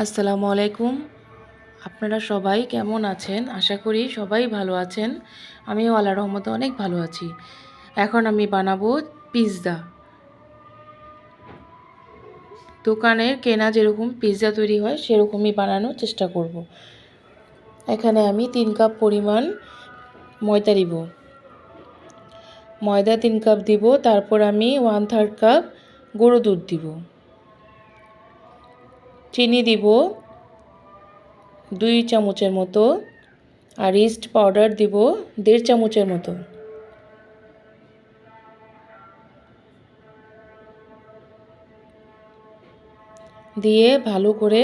আসসালামু আলাইকুম। আপনারা সবাই কেমন আছেন? আশা করি সবাই ভালো আছেন। আমিও আল্লাহ রহমতে অনেক ভালো আছি। এখন আমি বানাবো পিৎজা। দোকানের কেনা যেরকম পিৎজা তৈরি হয়, সেরকমই বানানোর চেষ্টা করব। এখানে আমি তিন কাপ পরিমাণ ময়দা দিব। ময়দা তিন কাপ দিব, তারপর আমি ওয়ান থার্ড কাপ গরু দুধ দিব। চিনি দিব দুই চামচের মতো আর ইস্ট পাউডার দিব দেড় চামচের মতো। দিয়ে ভালো করে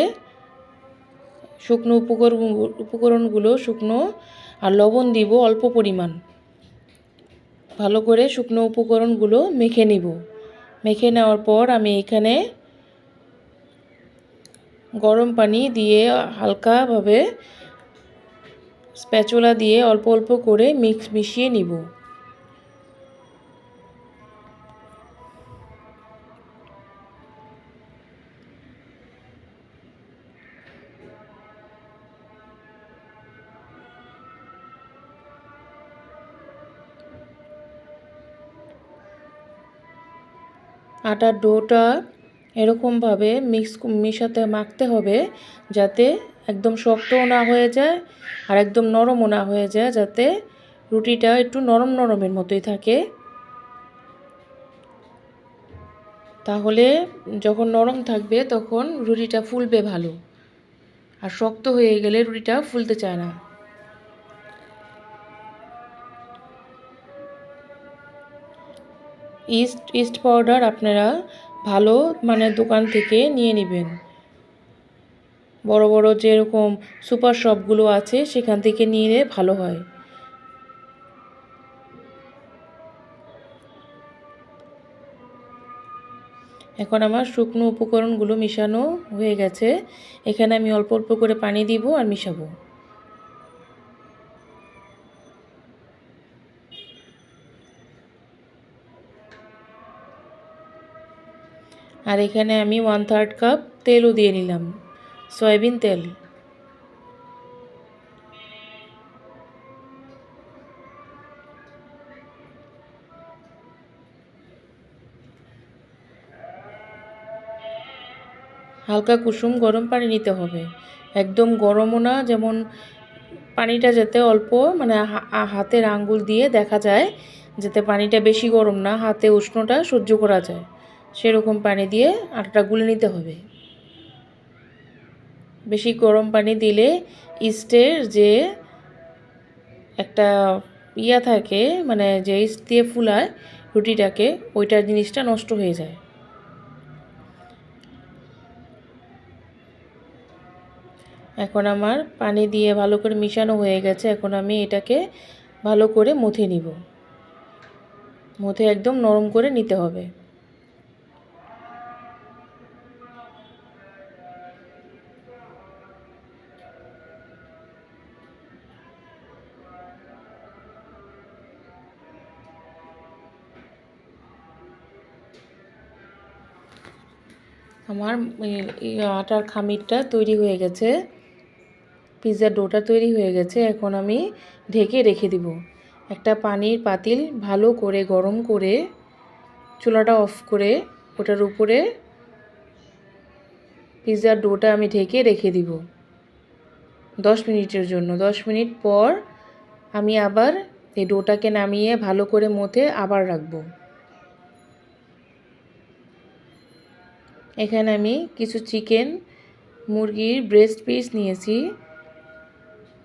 শুকনো উপকরণ উপকরণগুলো শুকনো আর লবণ দিব অল্প পরিমাণ। ভালো করে শুকনো উপকরণগুলো মেখে নিব। মেখে নেওয়ার পর আমি এখানে গরম পানি দিয়ে হালকাভাবে স্প্যাচুলা দিয়ে অল্প অল্প করে মিক্স মিশিয়ে নিব। আটার ডোটা এরকমভাবে মিক্স মিশাতে, মাখতে হবে যাতে একদম শক্তও না হয়ে যায় আর একদম নরমও না হয়ে যায় যাতে রুটিটা একটু নরম নরমের মতোই থাকে। তাহলে যখন নরম থাকবে তখন রুটিটা ফুলবে ভালো। আর শক্ত হয়ে গেলে রুটিটা ফুলতে চায় না। ইস্ট ইস্ট পাউডার আপনারা ভালো মানে দোকান থেকে নিয়ে নেবেন। বড় বড় যেরকম সুপার শপগুলো আছে সেখান থেকে নিয়ে ভালো হয়। এখন আমার শুকনো উপকরণগুলো মিশানো হয়ে গেছে। এখানে আমি অল্প অল্প করে পানি দিব আর মিশাবো। আর এখানে আমি ওয়ান থার্ড কাপ তেলও দিয়ে নিলাম, সয়াবিন তেল। হালকা কুসুম গরম পানি নিতে হবে, একদম গরমও না, যেমন পানিটা যাতে অল্প মানে হাতের আঙ্গুল দিয়ে দেখা যায়, যাতে পানিটা বেশি গরম না, হাতে উষ্ণটা সহ্য করা যায়। সেরকম পানি দিয়ে আটাটা গুলে নিতে হবে। বেশি গরম পানি দিলে ইস্টের যে একটা ইয়া থাকে মানে যে ইস্ট দিয়ে ফুলায় রুটিটাকে ওইটার জিনিসটা নষ্ট হয়ে যায়। এখন আমার পানি দিয়ে ভালো করে মিশানো হয়ে গেছে। এখন আমি এটাকে ভালো করে মুথে নিব। মুথে একদম নরম করে নিতে হবে। আমার আটার খামিরটা তৈরি হয়ে গেছে। পিৎজার ডোটা তৈরি হয়ে গেছে। এখন আমি ঢেকে রেখে দিব। একটা পানির পাতিল ভালো করে গরম করে চুলাটা অফ করে ওটার উপরে পিৎজার ডোটা আমি ঢেকে রেখে দিব দশ মিনিটের জন্য। দশ মিনিট পর আমি আবার এই ডোটাকে নামিয়ে ভালো করে মথে আবার রাখব। এখানে আমি কিছু চিকেন, মুরগির ব্রেস্ট পিস নিয়েছি।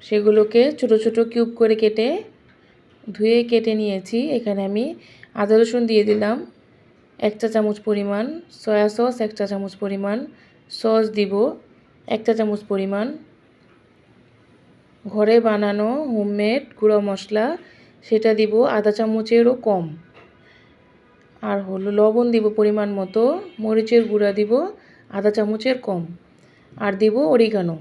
সেগুলোকে ছোট ছোট কিউব করে কেটে ধুয়ে কেটে নিয়েছি। এখানে আমি আদা রসুন দিয়ে দিলাম, এক চা চামচ পরিমাণ। সয়া সস, এক চা চামচ পরিমাণ। সস দিব, এক চা চামচ পরিমাণ। ঘরে বানানো হোমমেড গুঁড়ো মশলা, সেটা দিব আধা চামচেরও কম। আর হলো লবণ দিব পরিমাণ মতো, মরিচের গুঁড়া দিব, আধা চামচের কম, আর দিব অরিগানো।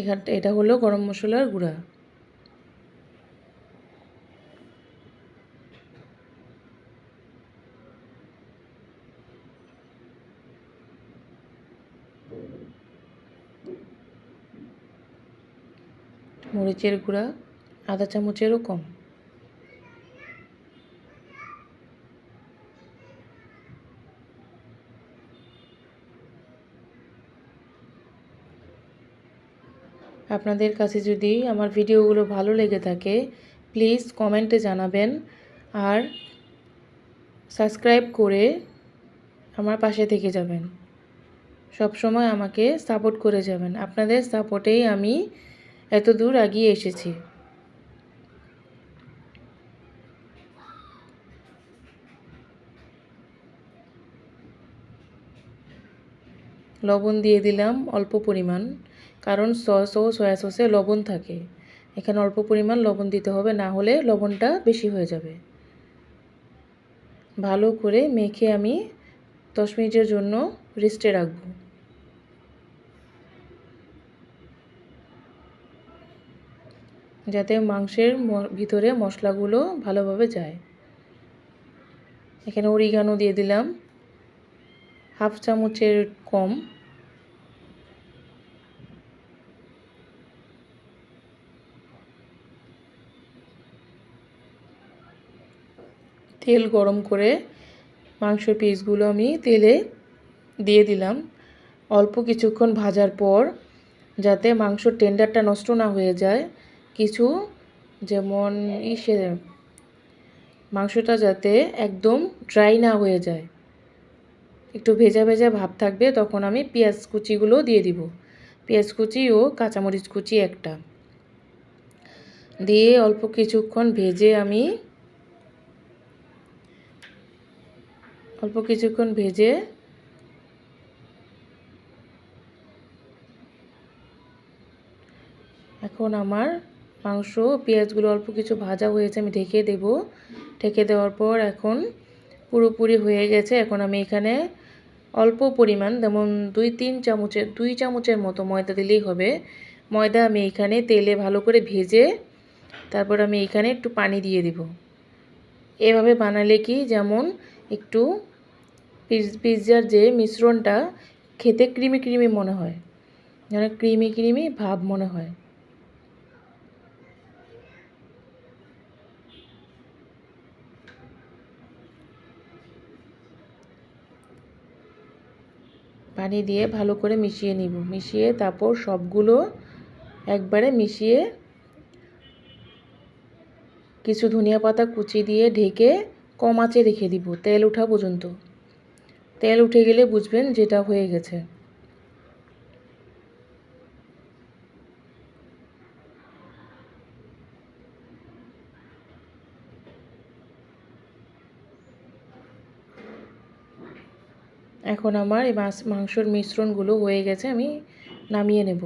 এখান এটা হলো গরম মশলার গুঁড়া। মরিচের গুঁড়া আধা চামচেরও কম। আপনাদের কাছে যদি আমার ভিডিওগুলো ভালো লেগে থাকে প্লিজ কমেন্টে জানাবেন। আর সাবস্ক্রাইব করে আমার পাশে থেকে যাবেন। সব সময় আমাকে সাপোর্ট করে যাবেন। আপনাদের সাপোর্টেই আমি এত দূর এগিয়ে এসেছি। লবণ দিয়ে দিলাম অল্প পরিমাণ, কারণ সস ও সয়া সসে লবণ থাকে। এখানে অল্প পরিমাণ লবণ দিতে হবে, না হলে লবণটা বেশি হয়ে যাবে। ভালো করে মেখে আমি দশ মিনিটের জন্য রেস্টে রাখব। যাতে মাংসের ভিতরে মশলাগুলো ভালোভাবে যায়। এখানে অরিগানো দিয়ে দিলাম। হাফ চামচের কম। তেল গরম করে মাংসের পিসগুলো আমি তেলে দিয়ে দিলাম। অল্প কিছুক্ষণ ভাজার পর যাতে মাংসর টেন্ডারটা নষ্ট না হয়ে যায় কিছু যেমন ইসে মাংসটা যাতে একদম ড্রাই না হয়ে যায়। একটু ভেজা ভেজা ভাব থাকবে, তখন আমি পেঁয়াজ কুচিগুলো দিয়ে দিব। পেঁয়াজ কুচি ও কাঁচামরিচ কুচি একটা। দিয়ে অল্প কিছুক্ষণ ভেজে আমি অল্প কিছুক্ষণ ভেজে এখন আমার মাংস পেঁয়াজগুলো অল্প কিছু ভাজা হয়েছে, আমি ঢেকে দেব। ঢেকে দেওয়ার পর এখন পুরোপুরি হয়ে গেছে। এখন আমি এখানে অল্প পরিমাণ, যেমন দুই তিন চামচের দুই চামচের মতো ময়দা দিলেই হবে। ময়দা আমি এখানে তেলে ভালো করে ভেজে তারপর আমি এখানে একটু পানি দিয়ে দিব। এভাবে বানালে কি যেমন একটু পিৎজার যে মিশ্রণটা খেতে ক্রিমি ক্রিমি মনে হয়, যেন ক্রিমি ক্রিমি ভাব মনে হয়। পানি দিয়ে ভালো করে মিশিয়ে নিব। মিশিয়ে তারপর সবগুলো একবারে মিশিয়ে কিছু ধনিয়া পাতা কুচি দিয়ে ঢেকে কম আঁচে রেখে দিব, তেল ওঠা পর্যন্ত। তেল উঠে গেলে বুঝবেন যেটা হয়ে গেছে। এখন আমার এই মাংসর মিশ্রণগুলো হয়ে গেছে আমি নামিয়ে নেব।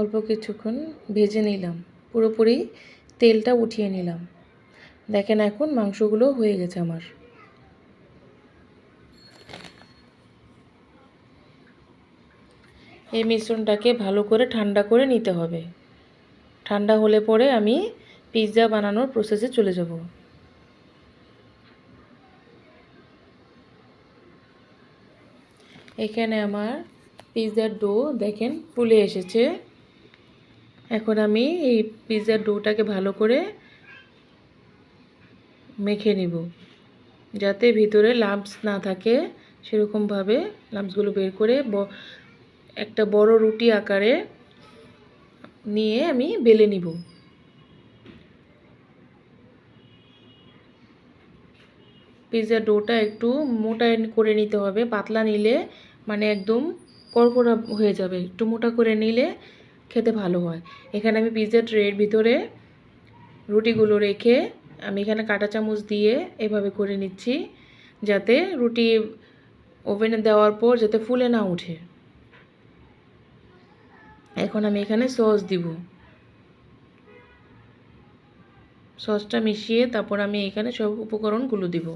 অল্প কিছুক্ষণ ভেজে নিলাম। পুরোপুরি তেলটা উঠিয়ে নিলাম। দেখেন এখন মাংসগুলো হয়ে গেছে আমার। এই মিশ্রণটাকে ভালো করে ঠান্ডা করে নিতে হবে। ঠান্ডা হলে পরে আমি পিৎজা বানানোর প্রসেসে চলে যাব। এখানে আমার পিৎজার ডো দেখেন ফুলে এসেছে। এখন আমি এই পিৎজার ডোটাকে ভালো করে মেখে নিব, যাতে ভিতরে লাম্পস না থাকে। সেরকমভাবে লাম্পসগুলো বের করে একটা বড় রুটি আকারে নিয়ে আমি বেলে নিব। পিৎজার ডোটা একটু মোটা করে নিতে হবে, পাতলা নিলে মানে একদম কড়কড়া হয়ে যাবে। একটু মোটা করে নিলে খেতে ভালো হয়। এখানে আমি পিৎজা ট্রের ভিতরে রুটিগুলো রেখে আমি এখানে কাঁটা চামচ দিয়ে এভাবে করে নিচ্ছি যাতে রুটি ওভেনে দেওয়ার পর যাতে ফুলে না ওঠে। এখন আমি এখানে সস দিব। সসটা মিশিয়ে তারপর আমি এখানে সব উপকরণগুলো দিব।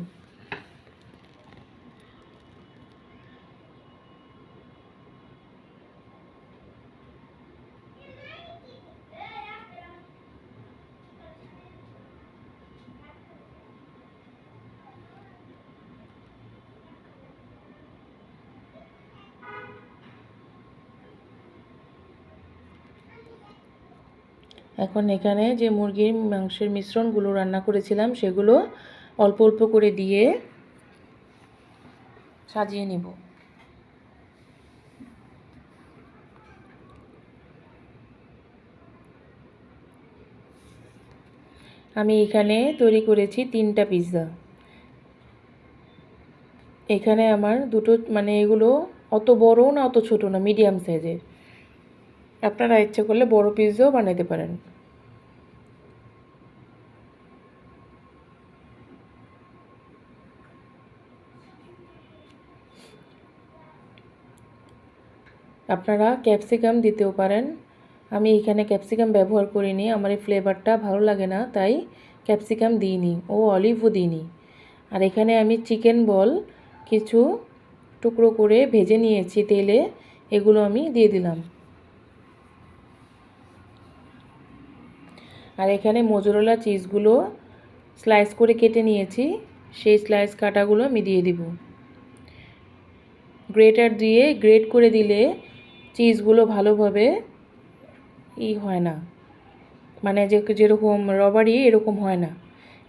এখন এখানে যে মুরগির মাংসের মিশ্রণগুলো রান্না করেছিলাম, সেগুলো অল্প অল্প করে দিয়ে সাজিয়ে নিব। আমি এখানে তৈরি করেছি তিনটা পিৎজা। এখানে আমার দুটো মানে এগুলো অত বড় না, অত ছোট না, মিডিয়াম সাইজের। আপনারা ইচ্ছে করলে বড় পিৎজাও বানাতে পারেন। আপনারা ক্যাপসিকাম দিতেও পারেন। আমি এখানে ক্যাপসিকাম ব্যবহার করিনি, আমার এই ফ্লেভারটা ভালো লাগে না, তাই ক্যাপসিকাম দিইনি, ও অলিভও দিইনি। আর এখানে আমি চিকেন বল কিছু টুকরো করে ভেজে নিয়েছি তেলে, এগুলো আমি দিয়ে দিলাম। আর এখানে মোজরোলা চিজগুলো স্লাইস করে কেটে নিয়েছি, সেই স্লাইস কাটাগুলো আমি দিয়ে দিব। গ্রেটার দিয়ে গ্রেট করে দিলে চিজগুলো ভালোভাবে ই হয় না। মানে যে যেরকম রবারি এরকম হয় না।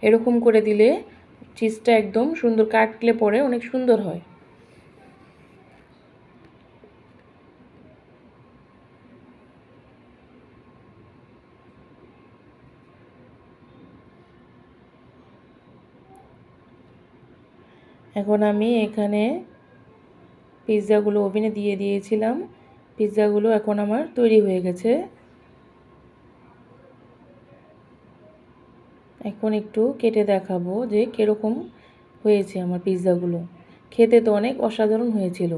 এরকম করে দিলে চিজটা একদম সুন্দর কাটলে পরে অনেক সুন্দর হয়। এখন আমি এখানে পিৎজাগুলো ওভেনে দিয়ে দিয়েছিলাম। পিৎজাগুলো এখন আমার তৈরি হয়ে গেছে। এখন একটু কেটে দেখাবো যে কীরকম হয়েছে আমার পিৎজাগুলো। খেতে তো অনেক অসাধারণ হয়েছিল।